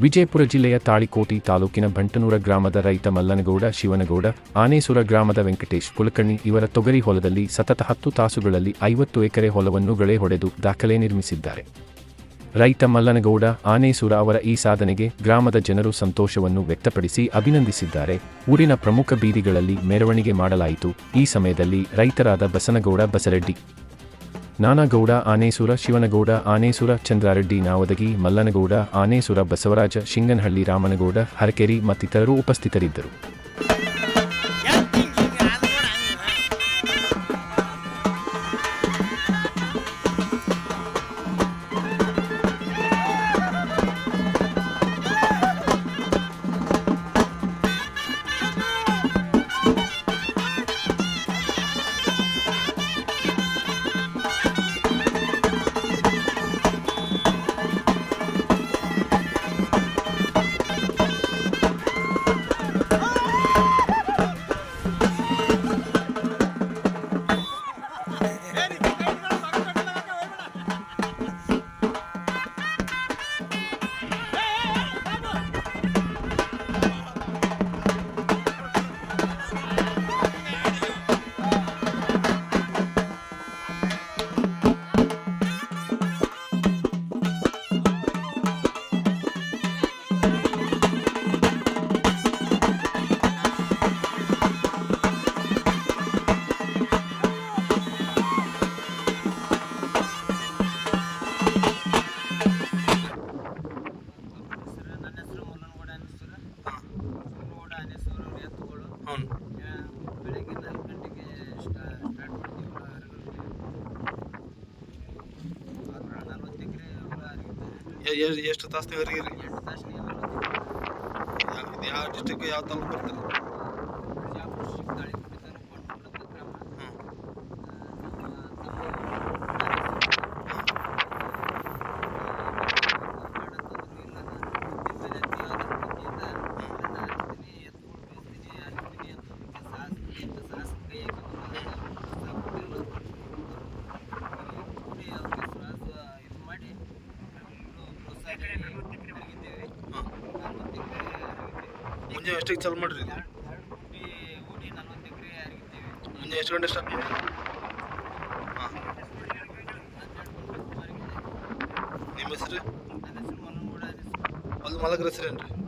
ವಿಜಯಪುರ ಜಿಲ್ಲೆಯ ತಾಳಿಕೋಟಿ ತಾಲೂಕಿನ ಬಂಟನೂರ ಗ್ರಾಮದ ರೈತ ಮಲ್ಲನಗೌಡ, ಶಿವನಗೌಡ, ಆನೇಸೂರ ಗ್ರಾಮದ ವೆಂಕಟೇಶ್ ಕುಲಕರ್ಣಿ ಇವರ ತೊಗರಿ ಹೊಲದಲ್ಲಿ ಸತತ ಹತ್ತು ತಾಸುಗಳಲ್ಲಿ ಐವತ್ತು ಎಕರೆ ಹೊಲವನ್ನು ಗಳೆ ಹೊಡೆದು ದಾಖಲೆ ನಿರ್ಮಿಸಿದ್ದಾರೆ. ರೈತ ಮಲ್ಲನಗೌಡ, ಆನೇಸೂರ ಅವರ ಈ ಸಾಧನೆಗೆ ಗ್ರಾಮದ ಜನರು ಸಂತೋಷವನ್ನು ವ್ಯಕ್ತಪಡಿಸಿ ಅಭಿನಂದಿಸಿದ್ದಾರೆ. ಊರಿನ ಪ್ರಮುಖ ಬೀದಿಗಳಲ್ಲಿ ಮೆರವಣಿಗೆ ಮಾಡಲಾಯಿತು. ಈ ಸಮಯದಲ್ಲಿ ರೈತರಾದ ಬಸನಗೌಡ, ಬಸರೆಡ್ಡಿ ನಾನಗೌಡ ಆನೇಸೂರ ಶಿವನಗೌಡ ಆನೇಸೂರ ಚಂದ್ರಾರೆಡ್ಡಿ ನಾವದಗಿ ಮಲ್ಲನಗೌಡ ಆನೇಸೂರ ಬಸವರಾಜ ಶಿಂಗನಹಳ್ಳಿ ರಾಮನಗೌಡ ಹರಕೆರಿ ಮತ್ತಿತರರು ಉಪಸ್ಥಿತರಿದ್ದರು. ಎತ್ತುಗಳು ಹ್ಞೂ ಆ, ಬೆಳಗ್ಗೆ ನಾಲ್ಕು ಗಂಟೆಗೆ ಸ್ಟಾರ್ಟ್ ಮಾಡ್ತೀವಿ ಹೊಲ ಹರಗಲಿಕ್ಕೆ ಆದ್ರೆ ನಲ್ವತ್ತು ಎಕರೆ ಹೊಲ ಹರಿಯುತ್ತೆ ಎಷ್ಟು ತಾಸು ನೀವು ಹರಿಗಿರಿ ಎಂಟು ತಾಸಿನ ಇದು ಯಾವ ಡಿಸ್ಟಿಕ್ ಯಾವ ತಾಲೂಕು ಬರ್ತಾರೆ ಮುಂಜಾನೆ ಎಷ್ಟಕ್ಕೆ ಚಾಲು ಮಾಡಿರಿ ಮುಂಜಾನೆ ಎಷ್ಟು ಗಂಟೆ ಸ್ಟಾರ್ಟ್ ಮಾಡಿ ಹಾಂ ನಿಮ್ಮ ಹೆಸರು ಅಲ್ಲಿ ಮಲಗ್ರ ಹೆಸರೇನು ರೀ